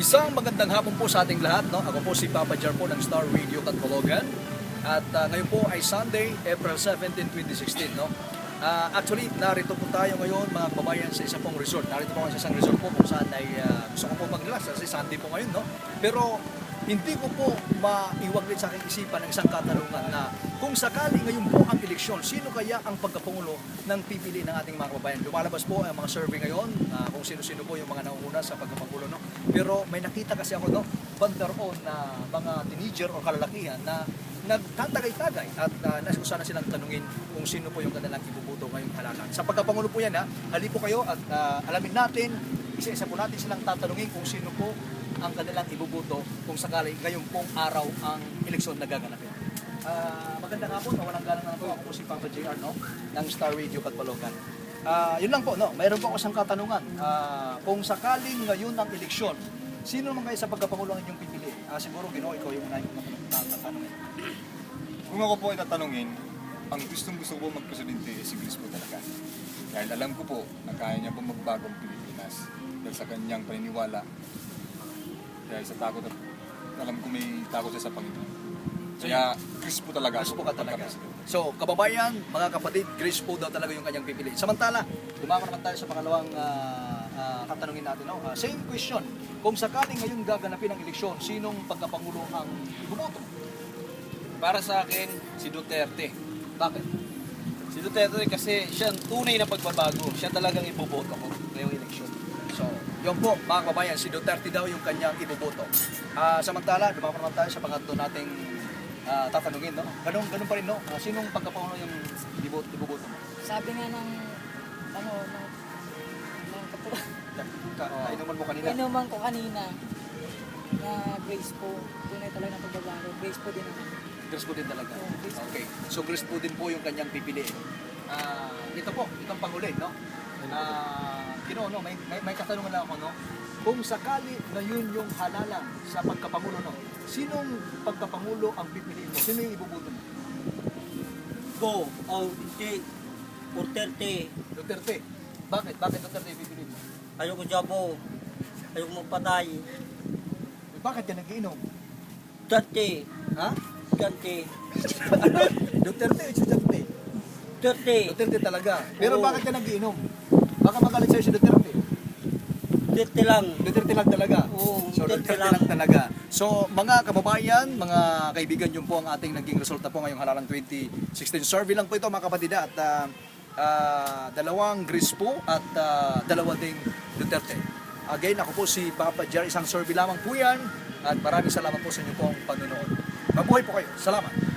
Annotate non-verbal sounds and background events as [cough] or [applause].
Isang magandang hapon po sa ating lahat. No? Ako po si Papa Jar po ng Star Radio Catalogan. At ah, ngayon po ay Sunday, April 17, 2016. No? Ah, actually, narito po tayo ngayon mga kababayan sa isa pong resort. Narito po ako sa isang resort po kung saan ay ah, gusto ko po mag-relax kasi Sunday po ngayon. No? Pero hindi ko po maiwaglit sa aking isipan ng isang katanungan na kung sakali ngayon po ang eleksyon, sino kaya ang pagkapangulo ng pipili ng ating mga kababayan? Lumalabas po ang mga survey ngayon ah, kung sino-sino po yung mga nangunguna sa pagkapangulo. No? Pero may nakita kasi ako no, bandaron na mga teenager o kalalakihan na nagtatagay-tagay at uh, nasa sana silang tanungin kung sino po yung kanilang ibubuto ngayong halalan. Sa pagkapangulo po yan ha, hali po kayo at ah, alamin natin, isa-isa po natin silang tatanungin kung sino po ang kanilang ibubuto kung sakali ngayong pong araw ang eleksyon na gaganapin. Ah, magandang hapon, walang galang na po ako po si Papa JR no, ng Star Radio Katbalogan. Ah, yun lang po, no? mayroon po ako isang katanungan. Ah, kung sakaling ngayon ang eleksyon, sino naman kayo sa pagkapangulo ang inyong pipili? Ah, siguro Gino, ikaw yung unang tatanungin. Kung ako po ay tatanungin, ang gustong gusto ko po magpresidente ay si Chris po talaga. Dahil alam ko po na kaya niya po magbago ang Pilipinas dahil sa kanyang paniniwala. Dahil sa takot at alam ko may takot siya sa Panginoon. Kaya Chris po talaga ako po ka talaga. So, kababayan, mga kapatid, Grace po daw talaga yung kanyang pipili. Samantala, dumama naman tayo sa pangalawang ah, ah, katanungin natin. No? Ah, same question. Kung sakaling ngayon gaganapin ang eleksyon, sinong pagkapangulo ang ibuboto? Para sa akin, si Duterte. Bakit? Si Duterte kasi siya ang tunay na pagbabago. Siya talagang iboboto ko ngayong eleksyon. So, yun po, mga kababayan, si Duterte daw yung kanyang ibuboto. Ah, samantala, dumama naman tayo sa pangatlo nating ah, tatanungin. No? Ganun, ganun pa rin, no? Ah, sinong pagkapangulo yung ibuboto, ibuboto mo? Sabi nga ng ano ng ng katulad Ka, mo kanina. inuman ko kanina na Grace po tunay talaga ng pagbabago Grace po din ako Grace po din talaga. Grace po. Okay. So Grace po din po yung kanyang pipiliin. Ah, ito po, itong panghuli, no? Ah, Kino, no, may, may, may katanungan lang ako, no? Kung sakali na yun yung halalan sa pagkapangulo, no? Sinong pagkapangulo ang pipiliin mo? Sino yung ibubuto mo? Go, oh, hindi. Duterte. Duterte. Bakit? Bakit Duterte pipiliin mo? Ayoko jabo. Ayoko magpatay. Bakit ka nag-iinom? Duterte. Ha? Duterte. [laughs] Duterte o Duterte? Duterte. Duterte talaga. Pero Oo. bakit ka nag-iinom? Baka magalit sa'yo si Duterte. Duterte lang. Duterte lang talaga. Oo, so Duterte Duterte lang. talaga. So mga kababayan, mga kaibigan yun po ang ating naging resulta po ngayong halalang 2016 survey lang po ito mga kapatid at ah, ah, dalawang Gris po at ah, dalawa ding Duterte. Again, ako po si Papa Jerry, isang survey lamang po yan at maraming salamat po sa inyo pong panonood. Mabuhay po kayo. Salamat.